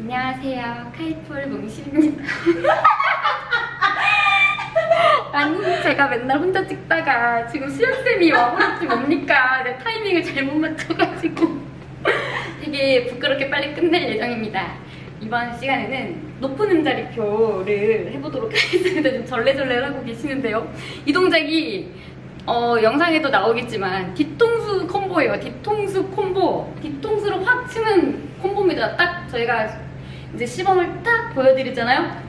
안녕하세요. 카이폴 몽실입니다. 아니, 제가 맨날 혼자 찍다가 지금 수영쌤이 와버렸지 뭡니까? 내 타이밍을 잘못 맞춰가지고 되게 부끄럽게 빨리 끝낼 예정입니다. 이번 시간에는 높은 음자리표를 해보도록 하겠습니다. 지금 절레절레 하고 계시는데요. 이 동작이 어, 영상에도 나오겠지만 뒤통수 콤보예요. 뒤통수 콤보. 뒤통수로 확 치는 콤보입니다. 딱 저희가 이제 시범을 딱 보여드리잖아요.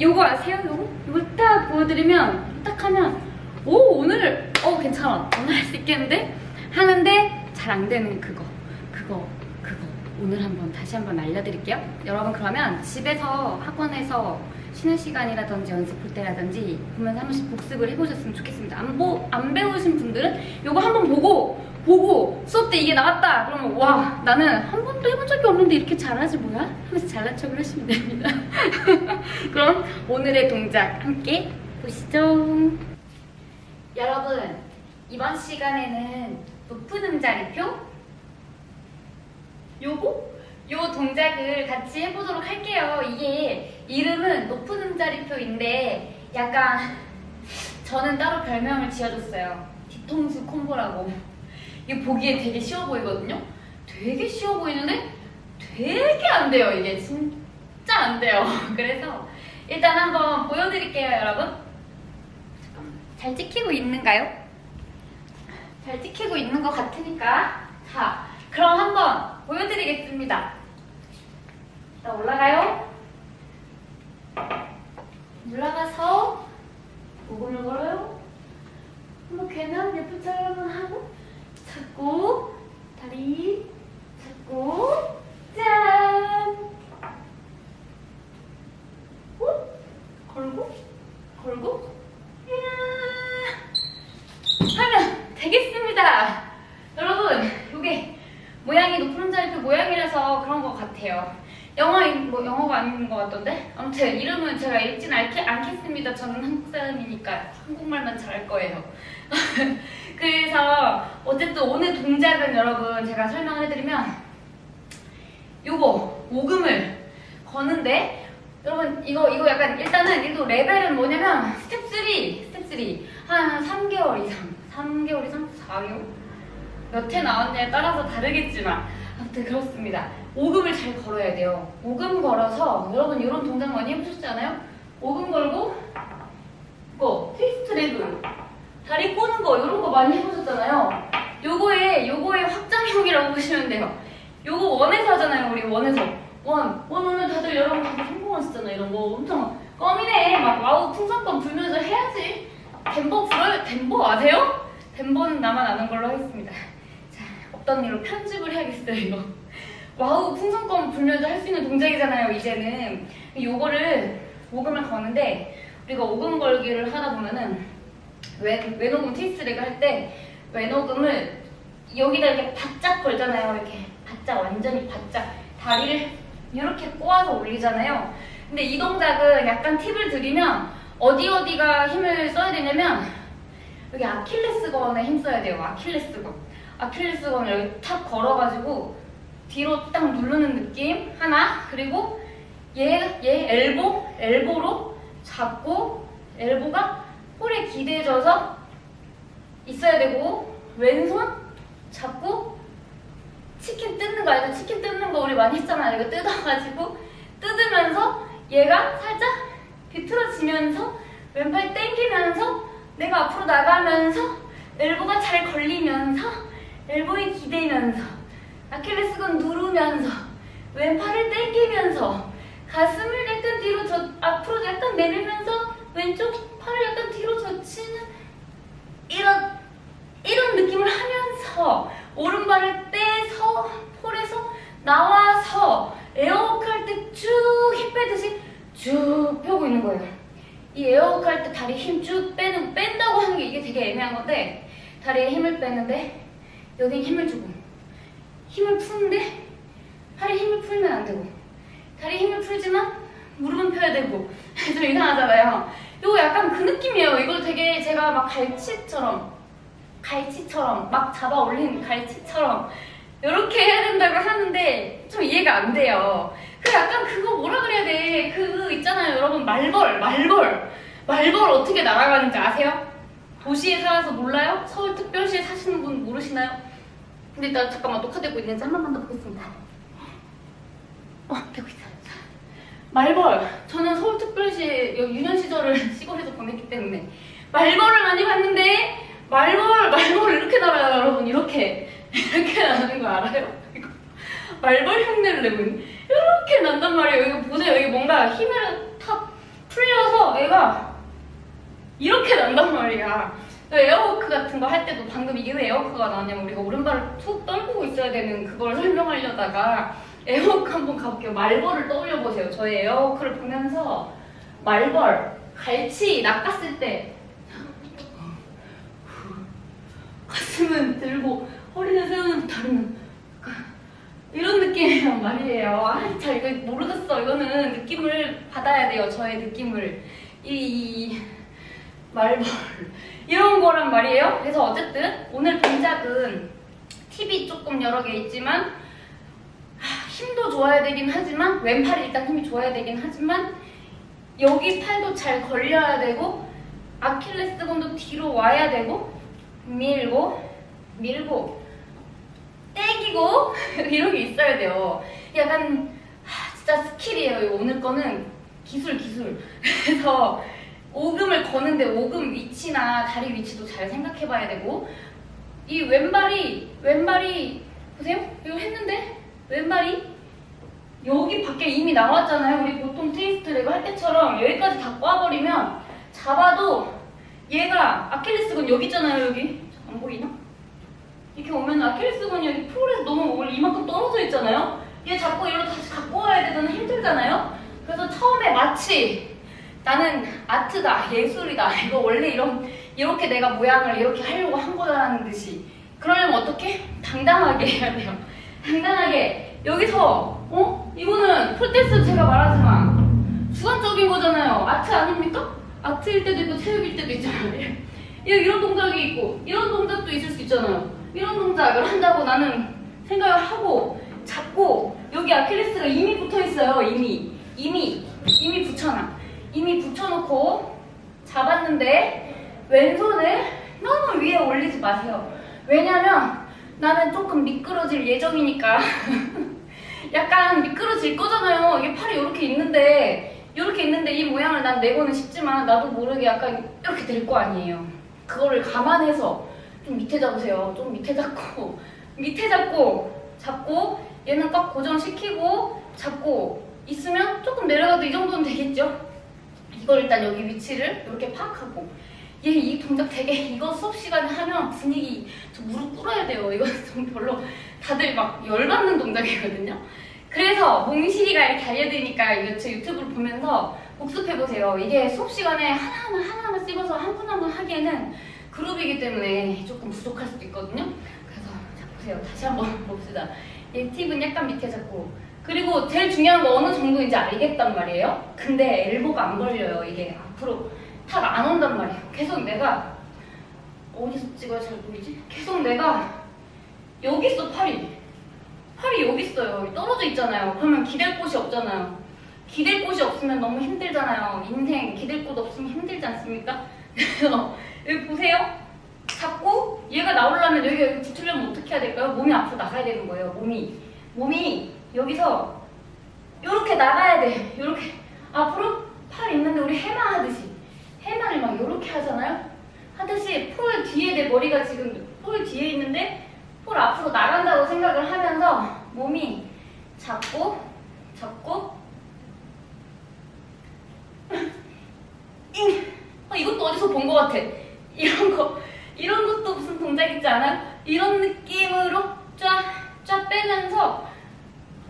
요거 아세요? 요거? 요거 딱 보여드리면 딱 하면 오 오늘 어 괜찮아 오늘 할 수 있겠는데 하는데 잘 안 되는 그거 그거 그거 오늘 한번 다시 한번 알려드릴게요. 여러분 그러면 집에서 학원에서 쉬는 시간이라든지 연습할 때라든지 보면서 한 번씩 복습을 해보셨으면 좋겠습니다. 안, 보, 안 배우신 분들은 요거 한번 보고 보고 수업 때 이게 나왔다 그러면 와 나는 한 번도 해본 적이 없는데 이렇게 잘하지 뭐야? 하면서 잘난 척을 하시면 됩니다. 그럼 오늘의 동작 함께 보시죠. 여러분 이번 시간에는 높은 음자리표 요거 요 동작을 같이 해보도록 할게요. 이게 이름은 높은 음자리표인데 약간 저는 따로 별명을 지어줬어요. 뒤통수 콤보라고. 이게 보기에 되게 쉬워 보이거든요. 되게 쉬워 보이는데 되게 안 돼요. 이게 진짜 안 돼요. 그래서 일단 한번 보여드릴게요, 여러분. 잘 찍히고 있는가요? 잘 찍히고 있는 것 같으니까 자 그럼 한번 보여드리겠습니다 자 올라가요 올라가서 걸어요 한번 괜한 예쁜 척 한번 하고 잡고 다리 잡고 짠 오? 걸고 걸고 이야 하면 되겠습니다. 여러분, 이게 모양이 높은 자리표 모양이라서 그런 것 같아요. 영어 뭐 영어가 아닌 것 같던데? 아무튼 이름은 제가 읽진 않게, 않겠습니다. 저는 한국 사람이니까 한국말만 잘할 거예요. 그래서 어쨌든 오늘 동작은 여러분 제가 설명을 해드리면 요거 오금을 거는데 여러분 이거 이거 약간 일단은 이거 레벨은 뭐냐면 스텝 3 스텝 3한 3개월 이상. 3개월 이상? 4개월? 몇 회 나왔냐에 따라서 다르겠지만 아무튼 그렇습니다 오금을 잘 걸어야 돼요. 오금 걸어서 여러분 이런 동작 많이 해보셨잖아요? 오금 걸고 이거 트위스트 레그 다리 꼬는 거 이런 거 많이 해보셨잖아요. 요거의 요거의 확장형이라고 보시면 돼요. 요거 원에서 하잖아요 우리 원에서. 원, 원 오늘 다들 여러분 다들 성공하셨잖아요 이런 거. 엄청 껌이네. 막 와우 풍선껌 불면서 해야지. 덴버 불어요? 덴버 아세요? 덴버는 나만 아는 걸로 하겠습니다. 자 없던 일로 편집을 해야겠어요 이거 와우 풍선껌 불면서 할 수 있는 동작이잖아요 이제는 요거를 오금을 거는데 우리가 오금 걸기를 하다 보면은 왼, 왼오금 트위스트레그 할때 왼오금을 여기다 이렇게 바짝 걸잖아요 이렇게 바짝 완전히 바짝 다리를 이렇게 꼬아서 올리잖아요. 근데 이 동작은 약간 팁을 드리면 어디 어디가 힘을 써야 되냐면 여기 아킬레스건에 힘 써야 돼요. 아킬레스건. 아킬레스건을 여기 탁 걸어가지고 뒤로 딱 누르는 느낌 하나 그리고 얘, 얘 엘보 엘보로 잡고 엘보가 홀에 기대져서 있어야 되고 왼손 잡고 치킨 뜯는 거 알죠? 치킨 뜯는 거 우리 많이 했잖아요. 이거 뜯어가지고 뜯으면서 얘가 살짝 비틀어지면서 왼팔 당기면서 내가 앞으로 나가면서 엘보가 잘 걸리면서 엘보에 기대면서 아킬레스건 누르면서 왼팔을 당기면서 가슴을 약간 뒤로 저 앞으로 약간 내밀면서 왼쪽 팔을 약간 뒤로 젖히는 이런 이런 느낌을 하면서 오른발을 떼서 폴에서 나와서 에어워크 할 때 쭉 힘 빼듯이 쭉 펴고 있는 거예요. 이 에어워크 할 때 다리 힘 쭉 빼는 뺀다고 하는 게 이게 되게 애매한 건데 다리에 힘을 빼는데 여긴 힘을 주고 힘을 푸는데 팔에 힘을 풀면 안 되고 다리 힘을 풀지만 무릎은 펴야 되고 좀 이상하잖아요. 이거 약간 그 느낌이에요. 이거 되게 제가 막 갈치처럼 갈치처럼 막 잡아 올린 갈치처럼 이렇게 해야 된다고 하는데 좀 이해가 안 돼요. 그 약간 그거 뭐라 그래야 돼? 그 있잖아요, 여러분 말벌, 말벌, 말벌 어떻게 날아가는지 아세요? 도시에 살아서 몰라요? 서울특별시에 사시는 분 모르시나요? 근데 일단 잠깐만 녹화되고 있는지 한 번만 더 보겠습니다. 어, 되고 있어요. 자, 말벌. 저는 서울특별시 여기 유년 시절을 시골에서 보냈기 때문에 말벌을 많이 봤는데 말벌, 말벌 이렇게 날아요, 여러분. 이렇게 이렇게 나는 거 알아요? 말벌 흉내를 내고 있는 이렇게 난단 말이에요. 이거 보세요. 이게 뭔가 힘을 탁 풀려서 얘가 이렇게 난단 말이야. 그 에어워크 같은 거 할 때도 방금 이게 왜 에어워크가 나왔냐면 우리가 오른발을 툭 떨구고 있어야 되는 그걸 설명하려다가 에어워크 한번 가볼게요. 말벌을 떠올려 보세요. 저희 에어워크를 보면서 말벌, 갈치 낚았을 때 가슴은 들고 허리는 세우는 다른 이런 느낌이란 말이에요. 아, 잘 이거 모르겠어. 이거는 느낌을 받아야 돼요. 저의 느낌을 이, 이 말벌 이런 거란 말이에요. 그래서 어쨌든 오늘 동작은 팁이 조금 여러 개 있지만 하, 힘도 좋아야 되긴 하지만 왼팔이 일단 힘이 좋아야 되긴 하지만 여기 팔도 잘 걸려야 되고 아킬레스건도 뒤로 와야 되고 밀고 밀고 땡기고 이런 게 있어야 돼요. 약간 하, 진짜 스킬이에요. 오늘 거는 기술 기술. 그래서 오금을 거는데 오금 위치나 다리 위치도 잘 생각해봐야 되고 이 왼발이 왼발이 보세요. 이거 했는데 왼발이 여기 밖에 이미 나왔잖아요. 우리 보통 트위스트 레그 할 때처럼 여기까지 다 꽈버리면 잡아도 얘가 아킬레스건 여기 있잖아요. 여기 안 보이나? 이렇게 오면 아킬레스건이 여기 풀에서 너무 원래 이만큼 떨어져 있잖아요. 얘 잡고 이리로 다시 갖고 와야 되잖아 힘들잖아요. 그래서 처음에 마치 나는 아트다 예술이다 이거 원래 이런 이렇게 내가 모양을 이렇게 하려고 한 거라는 듯이 그러려면 어떻게 당당하게 해야 돼요. 당당하게 여기서 어 이거는 폴테스 제가 말하지만 주관적인 거잖아요. 아트 아닙니까? 아트일 때도 있고 체육일 때도 있잖아요. 예, 이런 동작이 있고 이런 동작도 있을 수 있잖아요. 이런 동작을 한다고 나는 생각을 하고 잡고 여기 아킬레스가 이미 붙어 있어요. 이미 이미 이미 붙여놔. 이미 붙여놓고 잡았는데 왼손을 너무 위에 올리지 마세요. 왜냐면 나는 조금 미끄러질 예정이니까 약간 미끄러질 거잖아요. 이게 팔이 이렇게 있는데 이렇게 있는데 이 모양을 난 내고는 싶지만 나도 모르게 약간 이렇게 될 거 아니에요. 그거를 감안해서 좀 밑에 잡으세요. 좀 밑에 잡고 밑에 잡고 잡고 얘는 꽉 고정시키고 잡고 있으면 조금 내려가도 이 정도는 되겠죠? 이걸 일단 여기 위치를 이렇게 파악하고 얘 이 동작 되게 이거 수업 시간에 하면 분위기 저 무릎 꿇어야 돼요. 이거 좀 별로 다들 막 열받는 동작이거든요. 그래서 몽실이가 이렇게 알려드리니까 이거 제 유튜브를 보면서 복습해보세요. 이게 수업 시간에 하나하나 하나하나 씹어서 한 분 한 분 하기에는 그룹이기 때문에 조금 부족할 수도 있거든요. 그래서 자 보세요. 다시 한번 봅시다. 얘 팁은 약간 밑에 잡고 그리고 제일 중요한 거 어느 정도인지 알겠단 말이에요. 근데 엘보가 안 걸려요. 이게 앞으로 탁 안 온단 말이에요. 계속 내가 어디서 찍어야 잘 보이지? 계속 내가 여기 있어 팔이. 팔이 여기 있어요. 떨어져 있잖아요. 그러면 기댈 곳이 없잖아요. 기댈 곳이 없으면 너무 힘들잖아요. 인생 기댈 곳 없으면 힘들지 않습니까? 그래서 여기 보세요. 잡고 얘가 나오려면 여기가 여기 붙으려면 어떻게 해야 될까요? 몸이 앞으로 나가야 되는 거예요. 몸이 몸이 여기서 이렇게 나가야 돼. 이렇게 앞으로 팔 있는데 우리 해마 하듯이 해마를 막 이렇게 하잖아요. 하듯이 폴 뒤에 내 머리가 지금 폴 뒤에 있는데 폴 앞으로 나간다고 생각을 하면서 몸이 잡고 잡고 잉. 어, 이것도 어디서 본 것 같아. 이런 거 이런 것도 무슨 동작 있지 않아? 이런 느낌으로 쫙 쫙 빼면서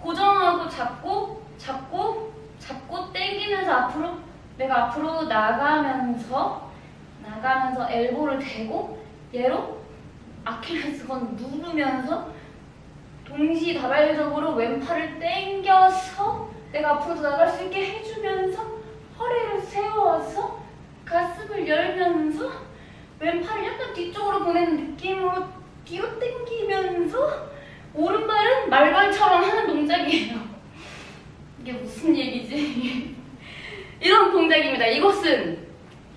고정하고 잡고 잡고 잡고 당기면서 앞으로 내가 앞으로 나가면서 나가면서 엘보를 대고 얘로 아킬레스건 누르면서 동시다발적으로 왼팔을 당겨서 내가 앞으로 나갈 수 있게 해주면서 허리를 세워서 가슴을 열면서 왼팔을 약간 뒤쪽으로 보내는 느낌으로 뒤로 당기면서 오른발은 말발처럼 하는 동작이에요. 이게 무슨 얘기지? 이런 동작입니다. 이것은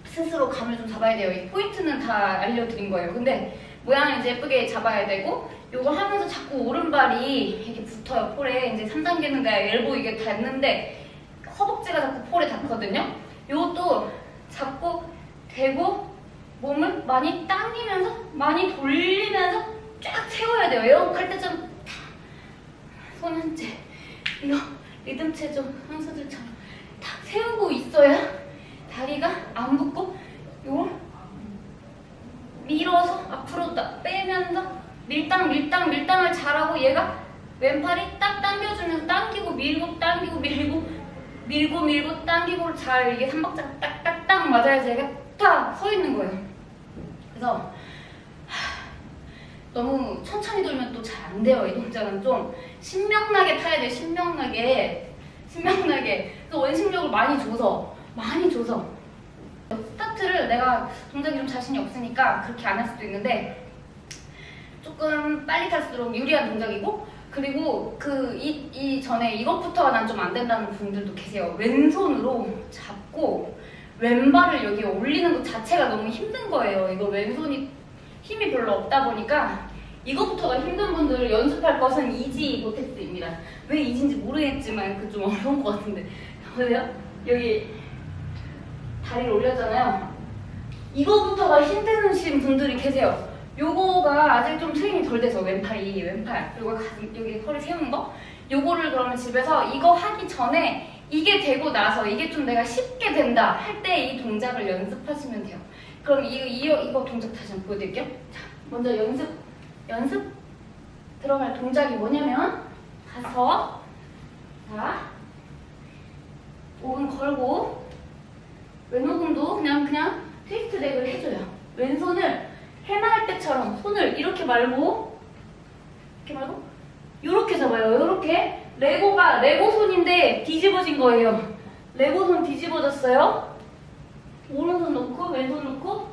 스스로 감을 좀 잡아야 돼요. 이 포인트는 다 알려드린 거예요. 근데 모양을 이제 예쁘게 잡아야 되고 요걸 하면서 자꾸 오른발이 이렇게 붙어요. 폴에 이제 3단계는 내가 엘보 이게 닿는데 허벅지가 자꾸 폴에 닿거든요. 요것도 잡고 대고 몸을 많이 당기면서 많이 돌리면서 쫙 세워야 돼요. 에어컨 할때좀 손한 채, 이거 리듬 체조 선수들처럼 탁 세우고 있어야 다리가 안 붙고 요걸 밀어서 앞으로 딱 빼면서 밀당 밀당 밀당을 잘하고 얘가 왼팔이 딱 당겨주면서 당기고 밀고 당기고 밀고 밀고 밀고 당기고 잘 이게 삼박자가 딱딱딱 맞아야지 얘가 딱 서 있는 거예요. 그래서 너무 천천히 돌면 또 잘 안 돼요. 이 동작은 좀 신명나게 타야 돼요. 신명나게. 신명나게. 그래서 원심력을 많이 줘서, 많이 줘서. 스타트를 내가 동작이 좀 자신이 없으니까 그렇게 안 할 수도 있는데 조금 빨리 탈수록 유리한 동작이고 그리고 그 이 이 전에 이것부터가 난 좀 안 된다는 분들도 계세요. 왼손으로 잡고 왼발을 여기 올리는 것 자체가 너무 힘든 거예요. 이거 왼손이 힘이 별로 없다 보니까 이것부터가 힘든 분들 연습할 것은 이지 보텍스입니다. 왜 이지인지 모르겠지만 그 좀 어려운 것 같은데 보세요. 여기 다리를 올렸잖아요. 이거부터가 힘드신 분들이 계세요. 요거가 아직 좀 트레이닝 덜 돼서 왼팔이 왼팔 그리고 가슴 여기 허리 세우는 거 요거를 그러면 집에서 이거 하기 전에 이게 되고 나서 이게 좀 내가 쉽게 된다 할 때 이 동작을 연습하시면 돼요. 그럼 이, 이, 이거 동작 다시 한번 보여드릴게요. 자, 먼저 연습, 연습 들어갈 동작이 뭐냐면 가서 자 오금 걸고 왼오금도 그냥 그냥 트위스트 렉을 해줘요. 왼손을 해나 할 때처럼 손을 이렇게 말고 이렇게 말고 이렇게 잡아요. 이렇게 레고가 레고 손인데 뒤집어진 거예요. 레고 손 뒤집어졌어요. 오른손 놓고 왼손 놓고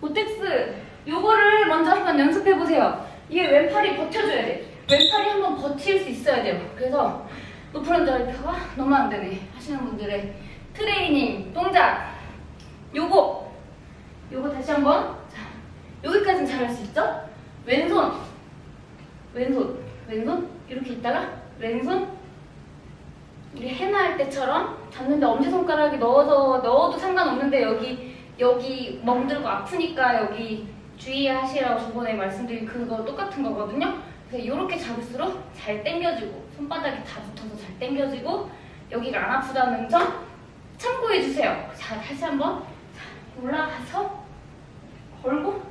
보텍스 요거를 먼저 한번 연습해 보세요. 이게 왼팔이 버텨줘야 돼. 왼팔이 한번 버틸 수 있어야 돼요. 그래서 높은 앉아있다가 너무 안 되네 하시는 분들의 트레이닝 동작 요거 요거 다시 한번 자 여기까지는 잘 할 수 있죠? 왼손 왼손 왼손 이렇게 있다가 왼손 우리 해나 할 때처럼 잡는데 엄지손가락이 넣어서 넣어도 상관없는데 여기 여기 멍들고 아프니까 여기 주의하시라고 저번에 말씀드린 그거 똑같은 거거든요. 그래서 이렇게 잡을수록 잘 당겨지고 손바닥이 다 붙어서 잘 당겨지고 여기가 안 아프다는 점 참고해 주세요. 자 다시 한번 자, 올라가서 걸고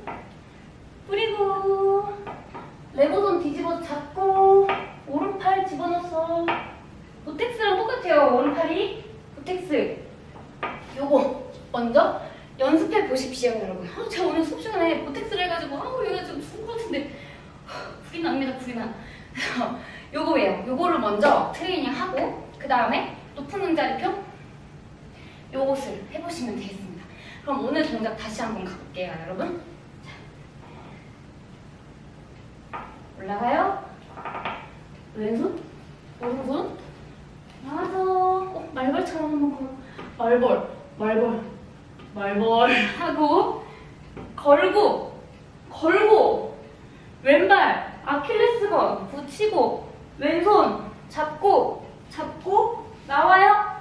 뿌리고 레고손 뒤집어 잡고 오른팔 집어넣어서 보텍스랑 똑같아요. 오른팔이 보텍스. 요거 먼저 연습해 보십시오, 여러분. 아, 제가 오늘 수업 시간에 보텍스를 해가지고 아, 얘가 좀 죽을 것 같은데 하, 불이 납니다, 불이 나. 그래서 요거예요. 요거를 먼저 트레이닝 하고 그 다음에 높은 응자리표 요것을 해보시면 되겠습니다. 그럼 오늘 동작 다시 한번 가볼게요, 여러분. 자. 올라가요. 왼손, 오른손, 나와서 꼭 말벌처럼 한번 걸어. 말벌, 말벌, 말벌 하고 걸고, 걸고 왼발 아킬레스건 붙이고 왼손 잡고 잡고 나와요.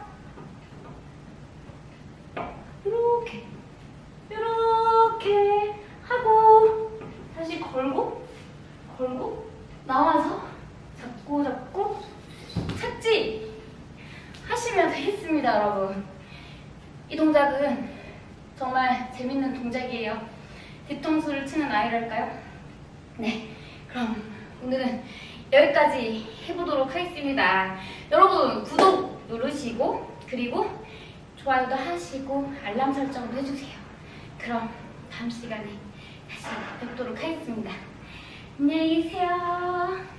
이렇게 이렇게 하고 다시 걸고 걸고 나와서 잡고 잡고 착지 하시면 되겠습니다, 여러분. 이 동작은 정말 재밌는 동작이에요. 뒤통수를 치는 아이랄까요? 네, 그럼 오늘은 여기까지 해보도록 하겠습니다. 여러분 구독 누르시고 그리고 좋아요도 하시고 알람 설정도 해주세요. 그럼 다음 시간에 다시 뵙도록 하겠습니다. 안녕히 계세요.